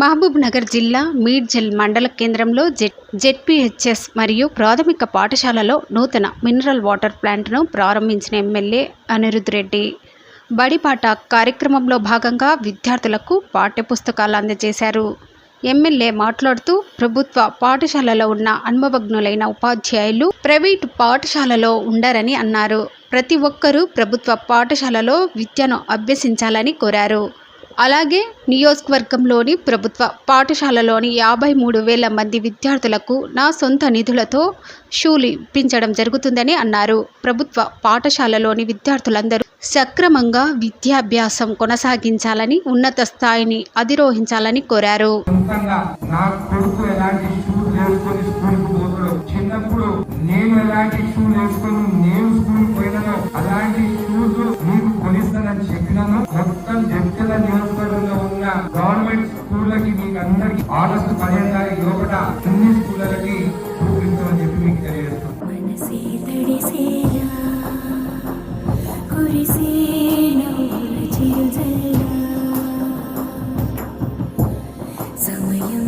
మహబూబ్ నగర్ జిల్లా మీడ్జల్ మండల కేంద్రంలో జెడ్ జెడ్పీహెచ్ఎస్ మరియు ప్రాథమిక పాఠశాలలో నూతన మినరల్ వాటర్ ప్లాంట్ను ప్రారంభించిన ఎమ్మెల్యే అనిరుద్ రెడ్డి బడిపాట కార్యక్రమంలో భాగంగా విద్యార్థులకు పాఠ్యపుస్తకాలు అందజేశారు. ఎమ్మెల్యే మాట్లాడుతూ ప్రభుత్వ పాఠశాలలో ఉన్న అనుభవజ్ఞులైన ఉపాధ్యాయులు ప్రైవేటు పాఠశాలలో ఉండరని అన్నారు. ప్రతి ఒక్కరూ ప్రభుత్వ పాఠశాలలో విద్యను అభ్యసించాలని కోరారు. అలాగే నియోజకవర్గంలోని ప్రభుత్వ పాఠశాలలోని యాభై మూడు వేల మంది విద్యార్థులకు నా సొంత నిధులతో షూలు ఇప్పించడం జరుగుతుందని అన్నారు. ప్రభుత్వ పాఠశాలలోని విద్యార్థులందరూ సక్రమంగా విద్యాభ్యాసం కొనసాగించాలని ఉన్నత స్థాయిని అధిరోహించాలని కోరారు. చిన్నప్పుడు నేను ఎలాంటి షూ వేసుకొని గవర్నమెంట్ స్కూళ్ళకి మీకు అందరికి ఆగస్టు పదిహేను తారీఖు లోపల అన్ని స్కూళ్ళకి చూపించమని చెప్పి మీకు తెలియజేస్తాం సమయం